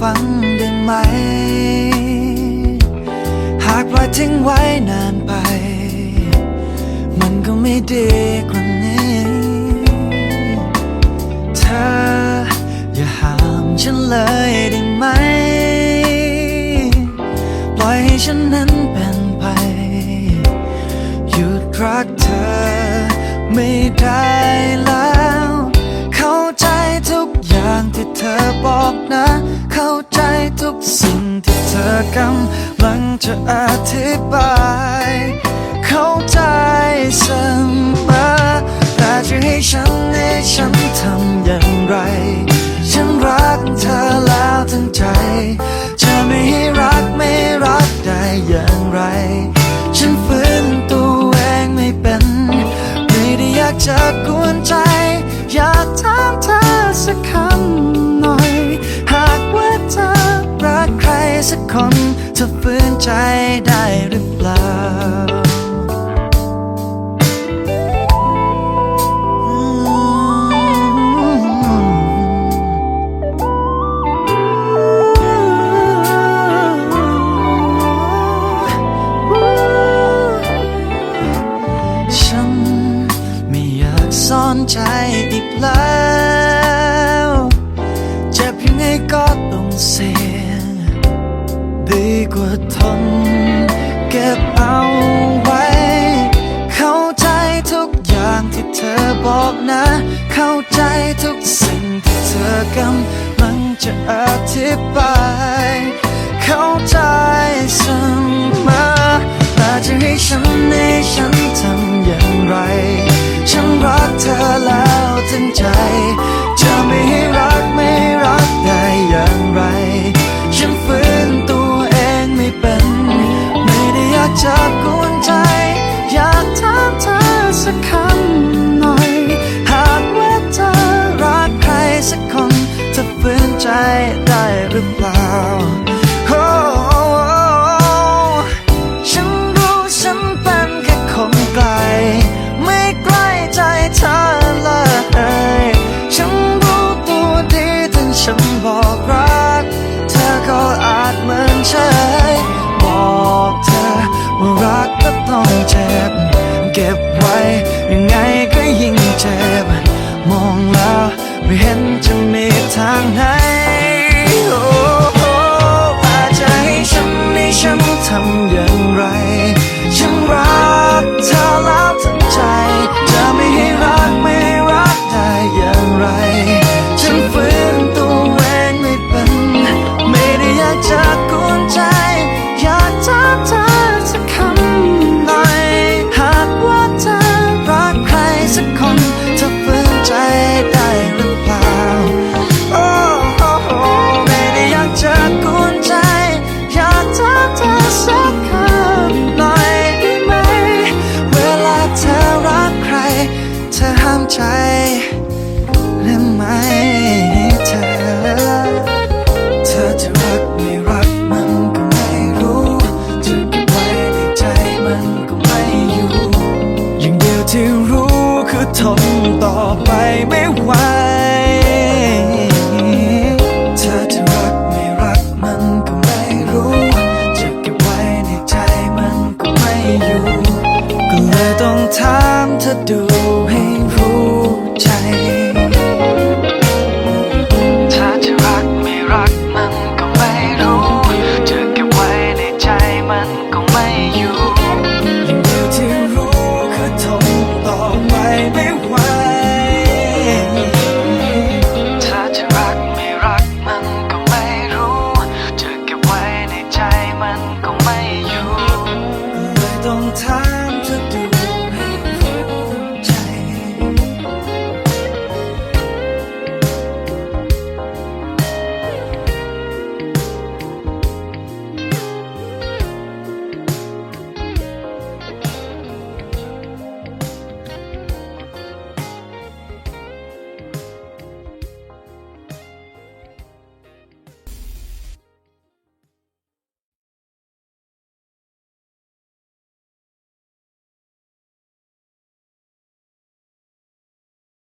ฟังได้ไหม หากปล่อยทิ้งไว้นานไป มันก็ไม่ดีกว่านี้ เธออย่าห้ามฉันเลยได้ไหม ปล่อยให้ฉันนั้นเป็นไป หยุดรักเธอไม่ได้ จะอธิบาย เข้าใจเสมอแต่จะให้ฉันให้ฉันทำอย่างไร ฉันรักเธอแล้วทั้งใจ จะไม่ให้รักไม่รักได้อย่างไร ฉันฝืนตัวเองไม่เป็น ไม่ได้อยากจะกวนใจ อยากถามเธอสักคำหน่อย หากว่าเธอรักใครสักคน ธอฝืนใจได้หรือเปล่า ฉันไม่อยากซ่อนใจอีกแล้ว เจ็บยังไงก็ต้องเสีย ดีกว่าทนเก็บเอาไว้ เข้าใจทุกอย่างที่เธอบอกนะ เข้าใจทุกสิ่งที่เธอกำลังจะอธิบาย ไนจะมีทางไหนโอ้โอ้อาจจะให้ฉันให้ฉันทำอย่างไร ฉันรั try